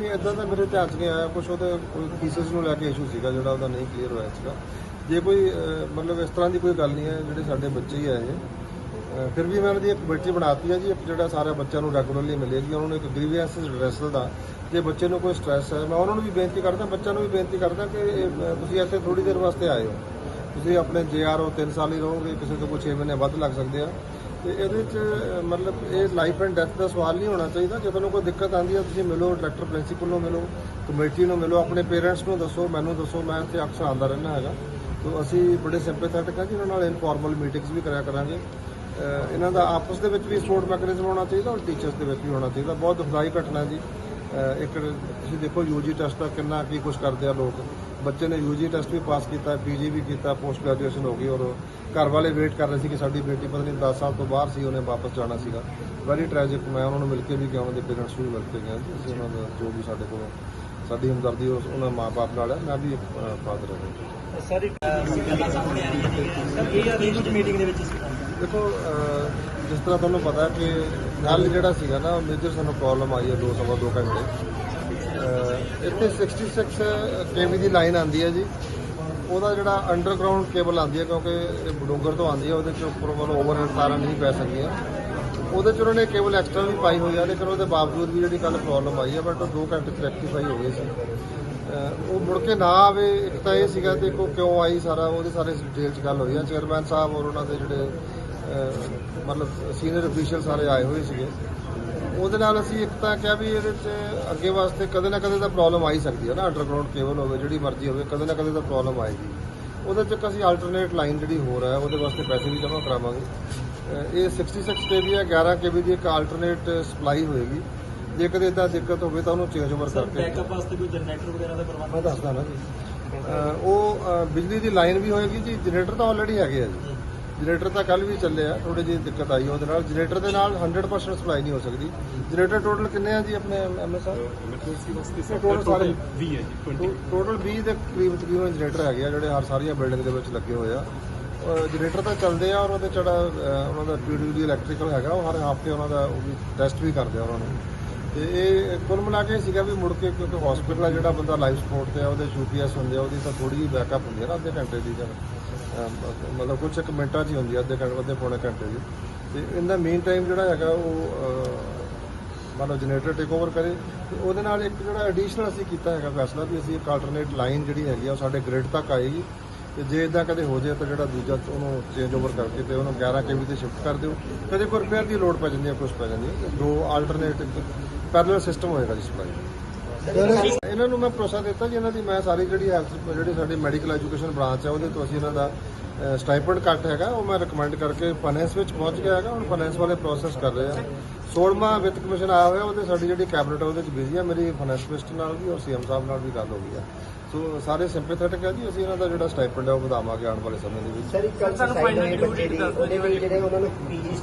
ਨਹੀਂ ਇਦਾਂ ਤਾਂ ਮੇਰੇ ਧਿਆਨ 'ਚ ਨਹੀਂ ਆਇਆ। ਕੁਝ ਉਹਦੇ ਕੋਈ ਥੀਸਿਸ ਨੂੰ ਲੈ ਕੇ ਇਸ਼ੂ ਸੀਗਾ, ਜਿਹੜਾ ਉਹਦਾ ਨਹੀਂ ਕਲੀਅਰ ਹੋਇਆ ਸੀਗਾ। ਜੇ ਕੋਈ ਮਤਲਬ ਇਸ ਤਰ੍ਹਾਂ ਦੀ ਕੋਈ ਗੱਲ ਨਹੀਂ ਹੈ, ਜਿਹੜੇ ਸਾਡੇ ਬੱਚੇ ਹੀ ਆ ਇਹ ਫਿਰ ਵੀ ਮੈਂ ਉਹਨਾਂ ਦੀ ਇੱਕ ਕਮੇਟੀ ਬਣਾਤੀ ਹੈ ਜੀ, ਇੱਕ ਜਿਹੜਾ ਸਾਰੇ ਬੱਚਿਆਂ ਨੂੰ ਰੈਗੂਲਰਲੀ ਮਿਲੇਗੀ ਉਹਨਾਂ ਨੂੰ ਇੱਕ ਗ੍ਰੀਵੈਂਸ ਰਿਡਰੈਸਲ ਦਾ, ਜੇ ਬੱਚੇ ਨੂੰ ਕੋਈ ਸਟ੍ਰੈਸ ਹੈ, ਮੈਂ ਉਹਨਾਂ ਨੂੰ ਵੀ ਬੇਨਤੀ ਕਰਦਾ, ਬੱਚਿਆਂ ਨੂੰ ਵੀ ਬੇਨਤੀ ਕਰਦਾ ਕਿ ਤੁਸੀਂ ਇੱਥੇ ਥੋੜੀ ਦੇਰ ਵਾਸਤੇ ਆਏ ਹੋ। ਤੁਸੀਂ ਆਪਣੇ ਜੇਆਰਓ 3 ਸਾਲ ਹੀ ਰਹੋਗੇ, ਕਿਸੇ ਤੋਂ ਕੋਈ 6 ਮਹੀਨੇ ਵੱਧ ਲੱਗ ਸਕਦੇ ਆ। ਤੇ ਇਹਦੇ ਚ ਮਤਲਬ ਇਹ ਲਾਈਫ ਐਂਡ ਡੈਥ ਦਾ ਸਵਾਲ ਨਹੀਂ ਹੋਣਾ ਚਾਹੀਦਾ। ਜੇ ਤੁਹਾਨੂੰ ਕੋਈ ਦਿੱਕਤ ਆਉਂਦੀ ਹੈ, ਤੁਸੀਂ ਮਿਲੋ ਡਾਇਰੈਕਟਰ ਪ੍ਰਿੰਸੀਪਲ ਨੂੰ ਮਿਲੋ ਕਮੇਟੀ ਨੂੰ ਮਿਲੋ, ਆਪਣੇ ਪੇਰੈਂਟਸ ਨੂੰ ਦੱਸੋ, ਮੈਨੂੰ ਦੱਸੋ, ਮੈਂ ਇੱਥੇ ਅਕਸਰ ਆਉਂਦਾ ਰਹਿੰਦਾ ਹੈਗਾ। ਤੋਂ ਅਸੀਂ ਬੜੇ ਸਿੰਪੈਥੈਟਿਕ ਹਾਂ ਜੀ, ਉਹਨਾਂ ਨਾਲ ਇਨਫਾਰਮਲ ਮੀਟਿੰਗਸ ਵੀ ਕਰਿਆ ਕਰਾਂਗੇ। ਇਹਨਾਂ ਦਾ ਆਪਸ ਦੇ ਵਿੱਚ ਵੀ ਸਪੋਰਟ ਮੈਕੈਨਿਜ਼ਮ ਹੋਣਾ ਚਾਹੀਦਾ ਔਰ ਟੀਚਰਸ ਦੇ ਵਿੱਚ ਵੀ ਹੋਣਾ ਚਾਹੀਦਾ। ਬਹੁਤ ਦੁਖਦਾਈ ਘਟਨਾ ਜੀ। ਇੱਕ ਤੁਸੀਂ ਦੇਖੋ ਯੂਜੀ ਟੈਸਟ ਦਾ ਕਿੰਨਾ ਕੀ ਕੁਝ ਕਰਦੇ ਆ ਲੋਕ। ਬੱਚੇ ਨੇ ਯੂਜੀ ਟੈਸਟ ਵੀ ਪਾਸ ਕੀਤਾ ਪੀਜੀ ਵੀ ਕੀਤਾ ਪੋਸਟ ਗ੍ਰੈਜੂਏਸ਼ਨ ਹੋ ਗਈ ਔਰ ਘਰ ਵਾਲੇ ਵੇਟ ਕਰ ਰਹੇ ਸੀ ਕਿ ਸਾਡੀ ਬੇਟੀ ਪਤਾ ਨਹੀਂ 10 ਸਾਲ ਤੋਂ ਬਾਹਰ ਸੀ ਉਹਨੇ ਵਾਪਸ ਜਾਣਾ ਸੀਗਾ। ਵੈਰੀ ਟ੍ਰੈਜਿਕ ਮੈਂ ਉਹਨਾਂ ਨੂੰ ਮਿਲ ਕੇ ਵੀ ਗਿਆ ਉਹਨਾਂ ਦੇ ਪੇਰੈਂਟਸ ਨੂੰ ਵੀ ਮਿਲ ਕੇ ਗਿਆ ਅਸੀਂ ਉਹਨਾਂ ਦਾ ਜੋ ਵੀ ਸਾਡੇ ਕੋਲ ਸਾਡੀ ਹਮਦਰਦੀ ਉਸ ਉਹਨਾਂ ਮਾਪੇ ਨਾਲ ਹੈ ਮੈਂ ਵੀ ਇੱਕ ਫਾਦਰ ਹਾਂ। ਸਰ ਇੱਕ ਗੱਲਾਂ ਸਾਹਮਣੇ ਆ ਰਹੀਆਂ ਨੇ। ਸਰ ਇਹ ਮੀਟਿੰਗ ਦੇ ਵਿੱਚ ਦੇਖੋ ਜਿਸ ਤਰ੍ਹਾਂ ਤੁਹਾਨੂੰ ਪਤਾ ਕਿ ਕੱਲ ਜਿਹੜਾ ਸੀਗਾ ਨਾ ਮੇਜਰ ਸਾਨੂੰ ਪ੍ਰੋਬਲਮ ਆਈ ਹੈ ਦੋ ਸਵਾ ਦੋ ਘੰਟੇ। ਅਹ, ਇੱਥੇ 66 ਕੇਵੀ ਦੀ ਲਾਈਨ ਆਂਦੀ ਹੈ ਜੀ। ਉਹਦਾ ਜਿਹੜਾ ਅੰਡਰਗਰਾਉਂਡ ਕੇਬਲ ਆਂਦੀ ਹੈ ਕਿਉਂਕਿ ਇਹ ਬਡੂੰਗਰ ਤੋਂ ਆਂਦੀ ਹੈ ਉਹਦੇ ਚ ਉੱਪਰ ਵੱਲ ਓਵਰਹੈਡ ਤਾਰਾਂ ਨਹੀਂ ਪੈ ਸਕਦੀਆਂ। ਉਹਦੇ ਚ ਉਹਨਾਂ ਨੇ ਕੇਬਲ ਐਕਸਟਰਾ ਵੀ ਪਾਈ ਹੋਈ ਆ ਲੇਕਿਨ ਉਹਦੇ ਬਾਵਜੂਦ ਵੀ ਜਿਹੜੀ ਕੱਲ ਪ੍ਰੋਬਲਮ ਆਈ ਹੈ ਬਟ ਉਹ 2 ਘੰਟੇ ਚ ਰੈਕਟੀਫਾਈ ਹੋ ਗਈ ਸੀ। ਉਹ ਮੁੜ ਕੇ ਨਾ ਆਵੇ ਇੱਕ ਤਾਂ ਇਹ ਸੀਗਾ ਦੇਖੋ ਕਿਉਂ ਆਈ ਸਾਰਾ ਉਹਦੇ ਸਾਰੇ ਡਿਟੇਲ ਚ ਗੱਲ ਹੋਈ ਆ। ਚੇਅਰਮੈਨ ਸਾਹਿਬ ਔਰ ਉਹਨਾਂ ਦੇ ਜਿਹੜੇ ਮਤਲਬ ਸੀਨੀਅਰ ਅਫੀਸ਼ੀਅਲ ਸਾਰੇ ਆਏ ਹੋਏ ਸੀਗੇ। ਉਹਦੇ ਨਾਲ ਅਸੀਂ ਇੱਕ ਤਾਂ ਕਿਹਾ ਵੀ ਇਹਦੇ ਚ ਅੱਗੇ ਵਾਸਤੇ ਕਦੇ ਨਾ ਕਦੇ ਤਾਂ ਪ੍ਰੋਬਲਮ ਆ ਹੀ ਸਕਦੀ ਹੈ ਨਾ। ਅੰਡਰਗਰਾਉਂਡ ਕੇਬਲ ਹੋਵੇ ਜਿਹੜੀ ਮਰਜ਼ੀ ਹੋਵੇ ਕਦੇ ਨਾ ਕਦੇ ਤਾਂ ਪ੍ਰੋਬਲਮ ਆਏਗੀ। ਉਹਦੇ ਚ ਅਸੀਂ ਆਲਟਰਨੇਟ ਲਾਈਨ ਜਿਹੜੀ ਹੋਰ ਹੈ ਉਹਦੇ ਵਾਸਤੇ ਪੈਸੇ ਵੀ ਜਮ੍ਹਾਂ ਕਰਾਵਾਂਗੇ। ਇਹ 66 ਕੇਵੀ ਹੈ 11 ਕੇਵੀ ਦੀ ਇੱਕ ਆਲਟਰਨੇਟ ਸਪਲਾਈ ਹੋਏਗੀ। ਜੇ ਕਦੇ ਇਦਾਂ ਦਿੱਕਤ ਹੋਵੇ ਤਾਂ ਉਹਨੂੰ ਚੇਂਜ ਓਵਰ ਕਰਕੇ। ਬੈਕਅਪ ਵਾਸਤੇ ਕੋਈ ਜਨਰੇਟਰ ਵਗੈਰਾ ਦਾ ਪ੍ਰਬੰਧ ਮੈਂ ਦੱਸਦਾ ਨਾ ਜੀ। ਉਹ ਬਿਜਲੀ ਦੀ ਲਾਈਨ ਵੀ ਹੋਏਗੀ ਜੀ ਜਨਰੇਟਰ ਤਾਂ ਆਲਰੇਡੀ ਹੈਗੇ ਆ ਜੀ। ਜਨਰੇਟਰ ਤਾਂ ਕੱਲ ਵੀ ਚੱਲੇ ਆ ਥੋੜੀ ਜਿਹੀ ਦਿੱਕਤ ਆਈ ਉਹਦੇ ਨਾਲ। ਜਨਰੇਟਰ ਦੇ ਨਾਲ 100% ਸਪਲਾਈ ਨਹੀਂ ਹੋ ਸਕਦੀ। ਜਨਰੇਟਰ ਟੋਟਲ ਕਿੰਨੇ ਆ ਜੀ ਆਪਣੇ ਐਮਐਸ ਇਮਰਜੈਂਸੀ ਵਾਸਤੇ ਸਰ, total ਸਾਰੇ- 20 ਹੈ ਜੀ 20 ਟੋਟਲ 20 ਦੇ ਕਰੀਬ ਤਕਰੀਬਨ ਜਨਰੇਟਰ ਹੈਗੇ ਆ ਜਿਹੜੇ ਹਰ ਸਾਰੀਆਂ ਬਿਲਡਿੰਗ ਦੇ ਵਿੱਚ ਲੱਗੇ ਹੋਏ ਆ। ਜਨਰੇਟਰ ਤਾਂ ਚੱਲਦੇ ਆ ਔਰ ਉਹਦੇ ਅਹ, ਉਹਨਾਂ ਦਾ ਪੀਡਬਲਯੂ ਇਲੈਕਟ੍ਰੀਕਲ ਹੈਗਾ ਉਹ ਹਰ ਹਫ਼ਤੇ ਉਹਨਾਂ ਦਾ ਉਹ ਵੀ ਟੈਸਟ ਵੀ ਕਰਦੇ ਆ ਉਹਨਾਂ ਨੂੰ। ਤੇ ਇਹ ਕੁੱਲ ਮਿਲਾ ਕੇ ਸੀਗਾ ਵੀ ਮੁੜ ਕੇ ਕਿਉਂਕਿ ਹਸਪੀਟਲ ਆ ਜਿਹੜਾ ਬੰਦਾ ਲਾਈਫ ਸਪੋਰਟ ਤੇ ਆ ਉਹਦੇ ਯੂਪੀਐਸ ਹੁੰਦੇ ਆ ਉਹਦੀ ਤਾਂ ਥੋੜੀ ਜਿਹੀ ਬੈਕਅਪ ਹੁੰਦੀ ਹੈ ਨਾ ਅੱਧੇ ਘੰਟੇ ਦੀ ਜਾਂ ਮਤਲਬ ਕੁਝ ਇੱਕ ਮਿੰਟਾਂ 'ਚ ਹੀ ਹੁੰਦੀ ਆ ਅੱਧੇ ਘੰਟੇ ਅੱਧੇ ਪੌਣੇ ਘੰਟੇ ਦੀ। ਤੇ ਦਾ ਮੇਨ ਟਾਈਮ ਜਿਹੜਾ ਹੈਗਾ ਉਹ ਅਹ, ਮੰਨ ਲਓ ਜਨਰੇਟਰ ਟੇਕ ਓਵਰ ਕਰੇ ਤੇ ਉਹਦੇ ਨਾਲ ਇੱਕ ਜਿਹੜਾ ਐਡੀਸ਼ਨਲ ਅਸੀਂ ਕੀਤਾ ਹੈਗਾ ਫੈਸਲਾ ਵੀ ਅਸੀਂ ਇੱਕ ਆਲਟਰਨੇਟ ਲਾਈਨ ਜਿਹੜੀ ਹੈਗੀ ਆ ਉਹ ਸਾਡੇ ਗ੍ਰਿਡ ਤੱਕ ਆਏਗੀ। ਤੇ ਜੇ ਇਦਾਂ ਕਦੇ ਹੋ ਜਾਏ ਤਾਂ ਜਿਹੜਾ ਦੂਜਾ ਉਹਨੂੰ ਚੇਂਜ ਓਵਰ ਕਰਕੇ ਤੇ ਉਹਨੂੰ 11 ਕੇਵੀ ਤੇ ਸ਼ਿਫਟ ਕਰ ਦਿਓ। ਕਦੇ ਕੋਈ ਰਿਪੇਅਰ ਦੀ ਲੋਡ ਪੈ ਜਾਂਦੀ ਹੈ ਕੁਝ ਪੈ ਜਾਂਦੀ ਹੈ। ਦੋ ਆਲਟਰਨੇਟ ਪੈਰਲਲ ਸਿਸਟਮ ਹੋਏਗਾ ਜੀ ਸਪਲਾਈ ਇਹਨਾਂ ਨੂੰ ਮੈਂ ਭਰੋਸਾ ਦਿੱਤਾ ਜੀ, ਇਹਨਾਂ ਦੀ ਮੈਂ ਸਾਰੀ ਜਿਹੜੀ ਹੈਲਥ ਜਿਹੜੀ ਸਾਡੀ ਮੈਡੀਕਲ ਐਜੂਕੇਸ਼ਨ ਬ੍ਰਾਂਚ ਹੈ, ਉਹਦੇ ਤੋਂ ਅਸੀਂ ਇਹਨਾਂ ਦਾ ਸਟਾਈਪੈਂਡ ਕੱਟ ਹੈਗਾ। ਉਹ ਮੈਂ ਰეკਮੈਂਡ ਕਰਕੇ ਫਾਈਨੈਂਸ ਵਿੱਚ ਪਹੁੰਚ ਗਿਆ ਹੈਗਾ। ਹੁਣ ਫਾਈਨੈਂਸ ਵਾਲੇ ਪ੍ਰੋਸੈਸ ਕਰ ਰਹੇ ਆ। 16ਵਾਂ ਵਿੱਤ ਕਮਿਸ਼ਨ ਆਇਆ ਹੋਇਆ, ਉਹਦੇ ਸਾਡੀ ਜਿਹੜੀ ਕੈਬਨਿਟ ਉਹਦੇ ਵਿੱਚ ਬਿਜ਼ੀ ਆ। ਮੇਰੀ ਫਾਈਨੈਂਸ ਮਿਨਿਸਟਰ ਨਾਲ ਵੀ ਔਰ ਸੀਐਮ ਸਾਹਿਬ ਨਾਲ ਵੀ ਗੱਲ ਹੋ ਗਈ ਆ। ਸੋ ਸਾਰੇ ਸਿੰਪੈਥੈਟਿਕ ਹੈ ਜੀ ਅਸੀਂ ਇਹਨਾਂ ਦਾ ਜਿਹੜਾ ਸਟਾਈਪੈਂਡ ਹੈ ਉਹ ਵਧਾਵਾਂਗੇ ਆਉਣ ਵਾਲੇ ਸਮੇਂ ਦੇ ਵਿੱਚ। ਸਰ ਇੱਕ ਗੱਲ ਸੁਸਾਈਡ ਹੋਈ ਬੱਚੇ ਦੀ ਉਹਦੇ ਵਿੱਚ ਜਿਹੜੇ ਉਹਨਾਂ ਨੂੰ ਪੀਜੀ